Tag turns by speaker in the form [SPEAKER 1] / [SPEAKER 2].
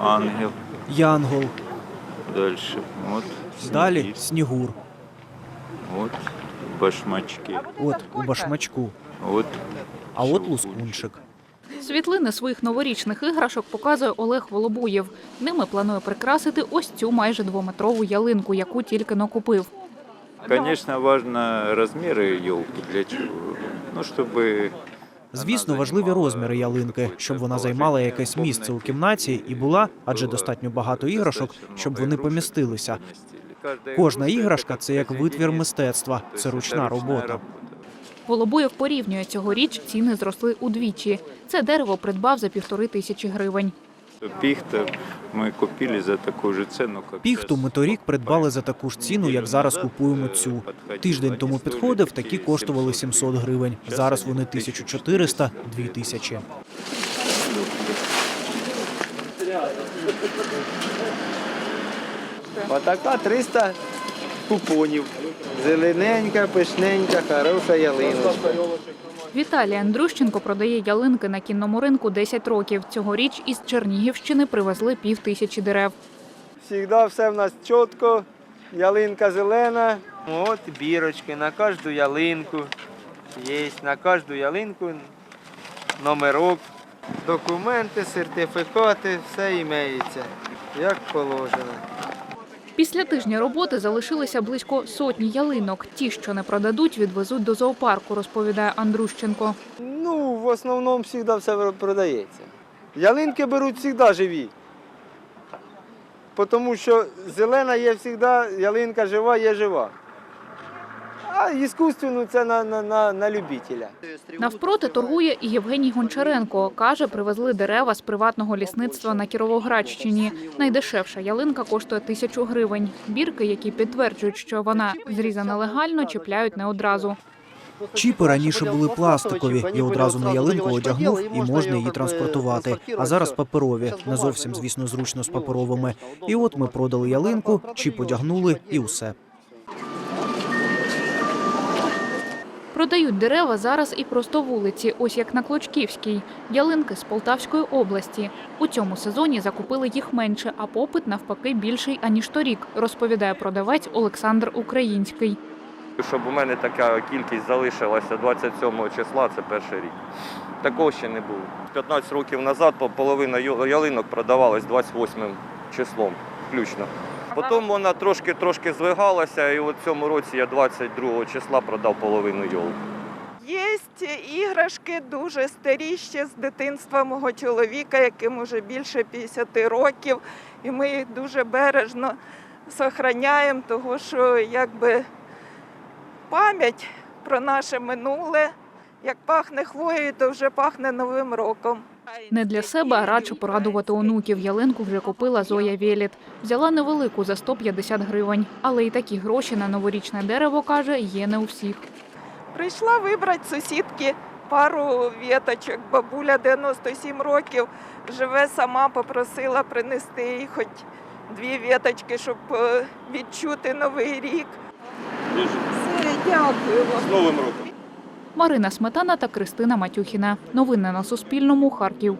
[SPEAKER 1] ангел.
[SPEAKER 2] янгол,
[SPEAKER 1] Дальше. Вот
[SPEAKER 2] далі снігур.
[SPEAKER 1] Вот башмачки.
[SPEAKER 2] От у башмачку,
[SPEAKER 1] Вот
[SPEAKER 2] а от лускунчик.
[SPEAKER 3] Світлини своїх новорічних іграшок показує Олег Волобуєв. Ними планує прикрасити ось цю майже двометрову ялинку, яку тільки но купив.
[SPEAKER 1] Конечно, важно размеры елки. Для чего? Ну, чтобы
[SPEAKER 2] Звісно, важливі розміри ялинки, щоб вона займала якесь місце у кімнаті і була, адже достатньо багато іграшок, щоб вони помістилися. Кожна іграшка це як витвір мистецтва, це ручна робота.
[SPEAKER 3] Волобуєв порівнює цьогоріч ціни зросли удвічі. Це дерево придбав за півтори тисячі гривень.
[SPEAKER 1] Пихта мы купили за такую же цену, как
[SPEAKER 2] Піхту ми торік придбали за таку ж ціну, як зараз купуємо цю. Тиждень тому підходив, такі коштували 700 гривень. Зараз вони 1400 – 2000.
[SPEAKER 4] Отака 300 купонів. Зелененька, пишненька, хороша ялиночка.
[SPEAKER 3] Віталій Андрущенко продає ялинки на кінному ринку 10 років. Цьогоріч із Чернігівщини привезли пів тисячі дерев.
[SPEAKER 4] Всегда все в нас чітко, ялинка зелена. От бірочки на кожну ялинку. Є на кожну ялинку номерок, документи, сертифікати, все імеється, як положено.
[SPEAKER 3] Після тижня роботи залишилися близько сотні ялинок. Ті, що не продадуть, відвезуть до зоопарку, розповідає Андрущенко.
[SPEAKER 4] Ну, в основному завжди все продається. Ялинки беруть завжди живі. Тому що зелена є завжди, ялинка жива, є жива. А іскусственну це на, на, на, на любителя.
[SPEAKER 3] Навпроти торгує і Євгеній Гончаренко. Каже, привезли дерева з приватного лісництва на Кіровоградщині. Найдешевша ялинка коштує тисячу гривень. Бірки, які підтверджують, що вона зрізана легально, чіпляють не одразу.
[SPEAKER 2] Чіпи раніше були пластикові, і одразу на ялинку одягнув, і можна її транспортувати. А зараз паперові. Не зовсім, звісно, зручно з паперовими. І от ми продали ялинку, чіп одягнули, і усе.
[SPEAKER 3] Продають дерева зараз і просто вулиці, ось як на Клочківській. Ялинки з Полтавської області. У цьому сезоні закупили їх менше, а попит навпаки більший аніж торік, розповідає продавець Олександр Український.
[SPEAKER 5] Щоб у мене така кількість залишилася 27 числа, це перший рік. Такого ще не було. 15 років назад половина ялинок продавалась 28 числом включно. Потім вона трошки-трошки звигалася, і в цьому році я 22 числа продав половину йолки.
[SPEAKER 6] Є іграшки дуже старі ще з дитинства мого чоловіка, яким уже більше 50 років. І ми їх дуже бережно зберігаємо, тому що якби пам'ять про наше минуле, як пахне хвоєю, то вже пахне Новим роком.
[SPEAKER 3] Не для себе, а радше порадувати онуків. Ялинку вже купила Зоя Вєліт. Взяла невелику за 150 гривень. Але і такі гроші на новорічне дерево, каже, є не у всіх.
[SPEAKER 6] Прийшла вибрати сусідки пару віточок. Бабуля 97 років живе сама, попросила принести їй хоч дві віточки, щоб е, відчути новий рік. Все, дякую вам.
[SPEAKER 5] З Новим роком!
[SPEAKER 3] Марина Сметана та Кристина Матюхіна. Новини на Суспільному. Харків.